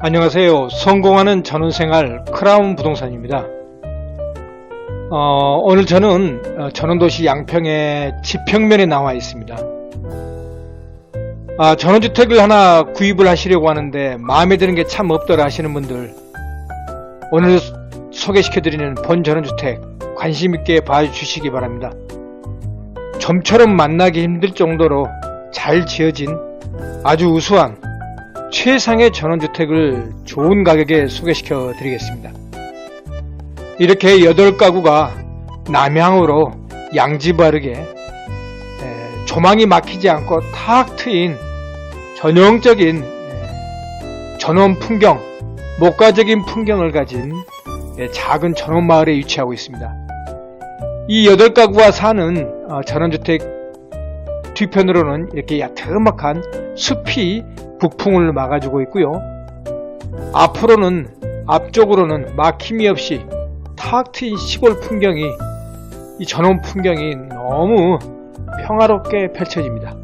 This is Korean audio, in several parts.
안녕하세요. 성공하는 전원생활 크라운 부동산입니다. 어, 오늘 저는 어, 전원도시 양평의 지평면에 나와 있습니다. 아, 전원주택을 하나 구입을 하시려고 하는데 마음에 드는 게 참 없더라 하시는 분들 오늘 소개시켜드리는 본 전원주택 관심 있게 봐주시기 바랍니다. 좀처럼 만나기 힘들 정도로 잘 지어진 아주 우수한 최상의 전원주택을 좋은 가격에 소개시켜 드리겠습니다. 이렇게 8가구가 남향으로 양지 바르게 에, 조망이 막히지 않고 탁 트인 전형적인 에, 전원 풍경, 목가적인 풍경을 가진 에, 작은 전원 마을에 위치하고 있습니다. 이 8가구가 사는 어, 전원주택 뒤편으로는 이렇게 야트막한 숲이 북풍을 막아주고 있고요. 앞으로는 앞쪽으로는 막힘이 없이 탁 트인 시골 풍경이 이 전원 풍경이 너무 평화롭게 펼쳐집니다.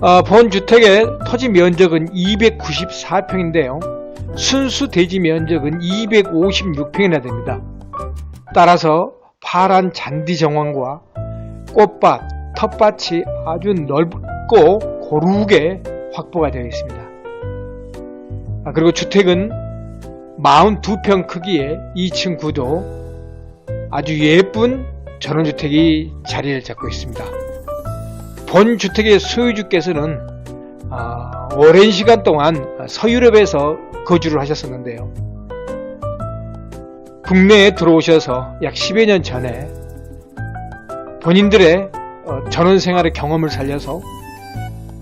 아, 본 주택의 토지 면적은 294평인데요. 순수 대지 면적은 256평이나 됩니다. 따라서 파란 잔디 정원과 꽃밭, 텃밭이 아주 넓고 고루게 확보가 되어 있습니다. 아, 그리고 주택은 42평 크기의 2층 구도 아주 예쁜 전원주택이 자리를 잡고 있습니다. 본 주택의 소유주께서는 아, 오랜 시간 동안 서유럽에서 거주를 하셨었는데요. 국내에 들어오셔서 약 10여 년 전에 본인들의 어, 전원 생활의 경험을 살려서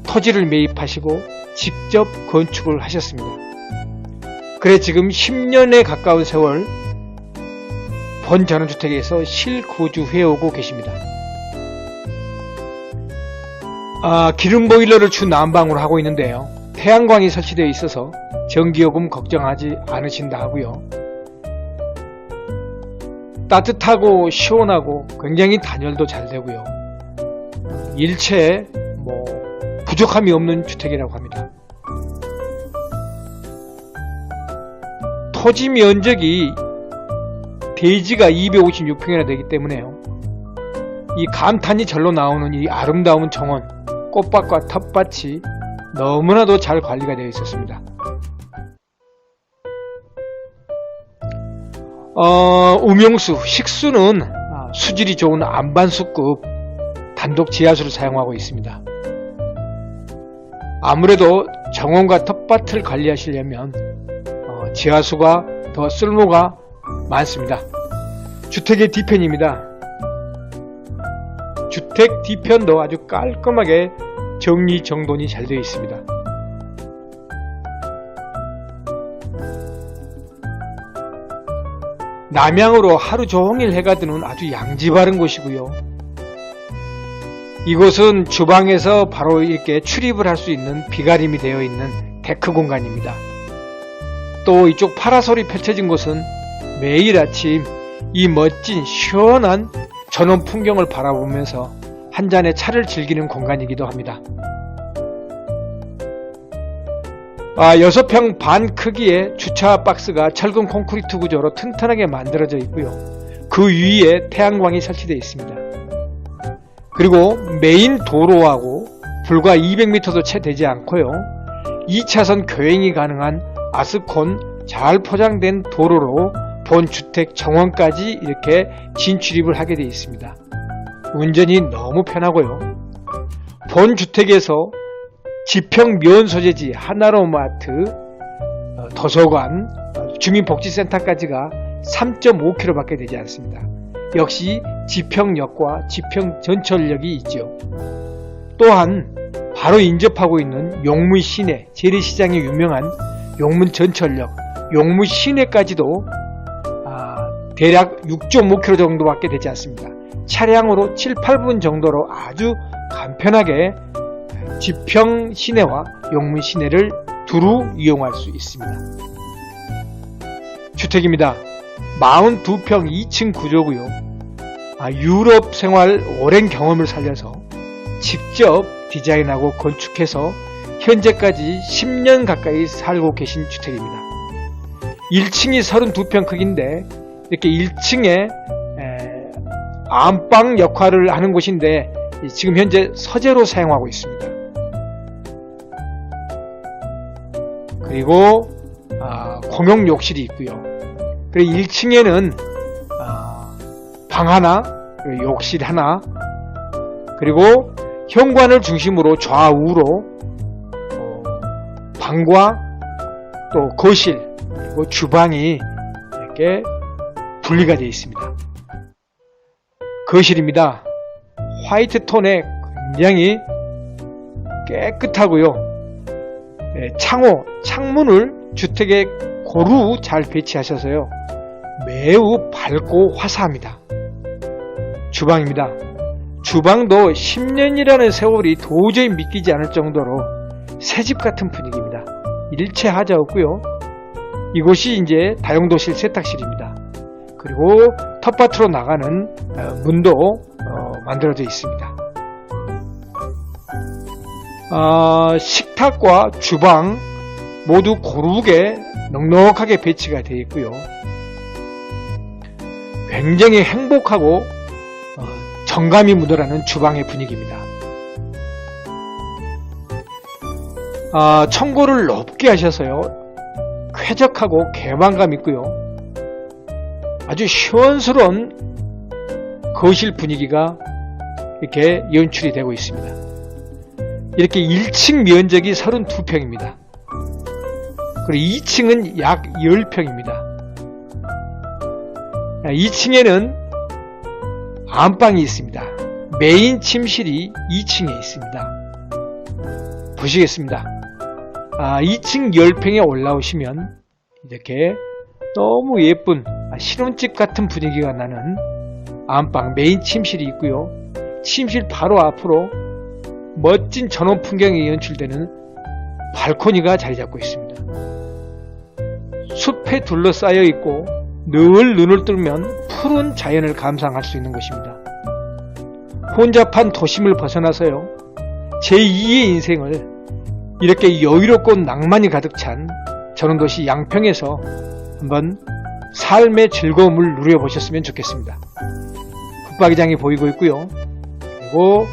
토지를 매입하시고 직접 건축을 하셨습니다. 그래 지금 10년에 가까운 세월 본 전원주택에서 실거주해오고 계십니다. 아, 기름 보일러를 주 난방으로 하고 있는데요. 태양광이 설치되어 있어서 전기요금 걱정하지 않으신다 하고요. 따뜻하고 시원하고 굉장히 단열도 잘 되고요. 일체에 뭐 부족함이 없는 주택이라고 합니다. 토지 면적이 대지가 256평이나 되기 때문에요. 이 감탄이 절로 나오는 이 아름다운 정원, 꽃밭과 텃밭이 너무나도 잘 관리가 되어 있었습니다. 어, 음용수, 식수는 아, 수질이 좋은 안반수급 단독 지하수를 사용하고 있습니다. 아무래도 정원과 텃밭을 관리하시려면 어, 지하수가 더 쓸모가 많습니다. 주택의 뒤편입니다. 주택 뒤편도 아주 깔끔하게 정리정돈이 잘 되어 있습니다. 남향으로 하루 종일 해가 드는 아주 양지 바른 곳이고요. 이곳은 주방에서 바로 이렇게 출입을 할 수 있는 비가림이 되어 있는 데크 공간입니다. 또 이쪽 파라솔이 펼쳐진 곳은 매일 아침 이 멋진 시원한 전원 풍경을 바라보면서 한 잔의 차를 즐기는 공간이기도 합니다. 아, 6평 반 크기의 주차 박스가 철근 콘크리트 구조로 튼튼하게 만들어져 있고요. 그 위에 태양광이 설치되어 있습니다. 그리고 메인 도로하고 불과 200m도 채 되지 않고요. 2차선 교행이 가능한 아스콘 잘 포장된 도로로 본 주택 정원까지 이렇게 진출입을 하게 되어 있습니다. 운전이 너무 편하고요. 본 주택에서 지평 면 소재지 하나로마트, 어, 도서관, 어, 주민복지센터까지가 3.5km밖에 되지 않습니다. 역시 지평역과 지평 전철역이 있죠. 또한 바로 인접하고 있는 용문 시내 재래시장에 유명한 용문 전철역, 용문 시내까지도 아, 대략 6.5km 정도밖에 되지 않습니다. 차량으로 7, 8분 정도로 아주 간편하게 지평 시내와 용문 시내를 두루 이용할 수 있습니다. 주택입니다. 42평 2층 구조고요. 아, 유럽 생활 오랜 경험을 살려서 직접 디자인하고 건축해서 현재까지 10년 가까이 살고 계신 주택입니다. 1층이 32평 크기인데 이렇게 1층에 안방 역할을 하는 곳인데 지금 현재 서재로 사용하고 있습니다. 그리고 아, 공용 욕실이 있고요. 그리고 1층에는 아, 방 하나, 욕실 하나, 그리고 현관을 중심으로 좌우로 어, 방과 또 거실 그리고 주방이 이렇게 분리가 되어 있습니다. 거실입니다. 화이트 톤에 굉장히 깨끗하고요. 예, 창호, 창문을 주택에 고루 잘 배치하셔서요. 매우 밝고 화사합니다. 주방입니다. 주방도 10년이라는 세월이 도저히 믿기지 않을 정도로 새집 같은 분위기입니다. 일체 하자 없고요. 이곳이 이제 다용도실 세탁실입니다. 그리고 텃밭으로 나가는 어, 문도 어, 만들어져 있습니다. 아, 식탁과 주방 모두 고르게 넉넉하게 배치가 되어 있고요. 굉장히 행복하고 어, 정감이 묻어나는 주방의 분위기입니다. 아, 청고를 높게 하셔서요. 쾌적하고 개방감 있고요. 아주 시원스러운 거실 분위기가 이렇게 연출이 되고 있습니다. 이렇게 1층 면적이 32평입니다. 그리고 2층은 약 10평입니다. 2층에는 안방이 있습니다. 메인 침실이 2층에 있습니다. 보시겠습니다. 아, 2층 10평에 올라오시면 이렇게 너무 예쁜 아, 신혼집 같은 분위기가 나는 안방 메인 침실이 있고요. 침실 바로 앞으로 멋진 전원 풍경이 연출되는 발코니가 자리 잡고 있습니다. 숲에 둘러싸여 있고 늘 눈을 뜨면 푸른 자연을 감상할 수 있는 곳입니다. 혼잡한 도심을 벗어나서요. 제2의 인생을 이렇게 여유롭고 낭만이 가득 찬 전원도시 양평에서 한번 삶의 즐거움을 누려보셨으면 좋겠습니다. 붙박이장이 보이고 있고요. 그리고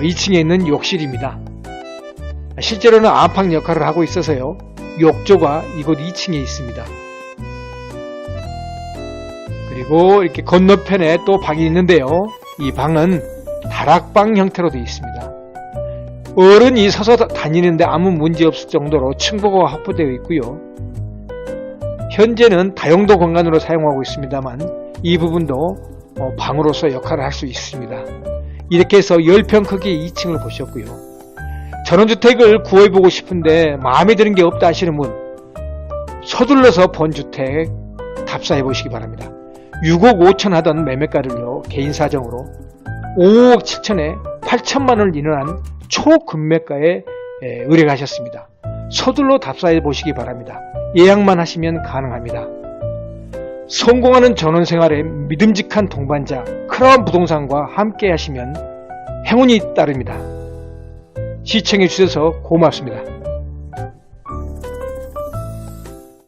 2층에 있는 욕실입니다. 실제로는 안방 역할을 하고 있어서요. 욕조가 이곳 2층에 있습니다. 그리고 이렇게 건너편에 또 방이 있는데요. 이 방은 다락방 형태로 되어 있습니다. 어른이 서서 다니는데 아무 문제 없을 정도로 층고가 확보되어 있고요. 현재는 다용도 공간으로 사용하고 있습니다만 이 부분도 어, 방으로서 역할을 할 수 있습니다. 이렇게 해서 10평 크기의 2층을 보셨고요. 전원주택을 구해보고 싶은데 마음에 드는 게 없다 하시는 분 서둘러서 본주택 답사해 보시기 바랍니다. 6억 5천 하던 매매가를요 개인 사정으로 5억 7천에 8천만 원을 인원한 초금매가에 에, 의뢰하셨습니다. 서둘러 답사해 보시기 바랍니다. 예약만 하시면 가능합니다. 성공하는 전원생활의 믿음직한 동반자 크라운 부동산과 함께 하시면 행운이 따릅니다. 시청해 주셔서 고맙습니다.